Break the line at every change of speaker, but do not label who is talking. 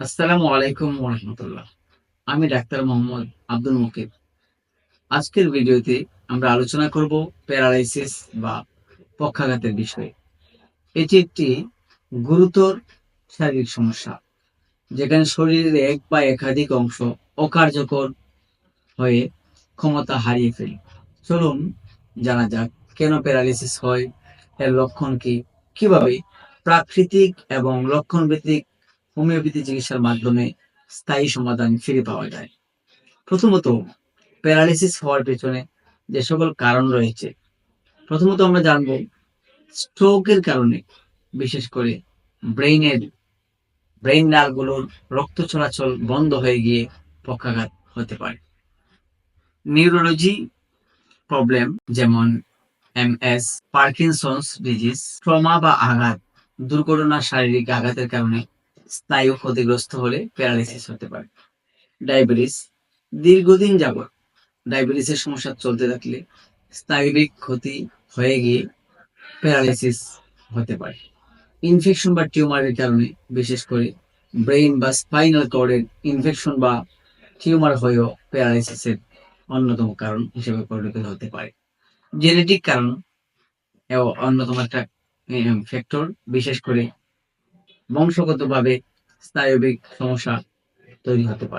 আসসালামু আলাইকুম রহমতুল্লাহ। আমি ডাক্তার মোহাম্মদ আব্দুল মুকিব আজকের ভিডিওতে আমরা আলোচনা করব প্যারালাইসিস বা পক্ষাঘাতের বিষয়ে। এটি একটি গুরুতর শারীরিক সমস্যা, যেখানে শরীরের এক বা একাধিক অংশ অকার্যকর হয়ে ক্ষমতা হারিয়ে ফেলে। চলুন জানা যাক কেন প্যারালাইসিস হয়, এর লক্ষণ কি, কীভাবে প্রাকৃতিক এবং লক্ষণ ভিত্তিক হোমিওপ্যাথি চিকিৎসার মাধ্যমে স্থায়ী সমাধান ফিরে পাওয়া যায়। প্রথমত প্যারালিসিস হওয়ার পেছনে যে সকল কারণ রয়েছে, প্রথমত আমরা জানব স্ট্রোকের কারণে, বিশেষ করে ব্রেইনের, ব্রেইন নার্ভগুলোর রক্ত চলাচল বন্ধ হয়ে গিয়ে পক্ষাঘাত হতে পারে। নিউরোলজি প্রবলেম যেমন এমএস, পার্কিনসন্স ডিজিজ, ট্রমা বা আঘাত দুর্ঘটনা শারীরিক আঘাতের কারণে স্নায়ু ক্ষতিগ্রস্ত হলে প্যারালিসিস হতে পারে। ডায়াবেটিস, দীর্ঘদিন যাবৎ ডায়াবেটিসের সমস্যা চলতে থাকলে স্নায়বিক ক্ষতি হয়ে গিয়ে প্যারালিসিস হতে পারে। ইনফেকশন বা টিউমারের কারণে, বিশেষ করে ব্রেইন বা স্পাইনাল কর্ডের ইনফেকশন বা টিউমার হয়েও প্যারালাইসিসের অন্যতম কারণ হিসেবে পরিণত হতে পারে। জেনেটিক কারণ অন্যতম একটা ফ্যাক্টর বিশেষ করে বংশগতভাবে স্নায়বিক সমস্যা তৈরি হতে পারে।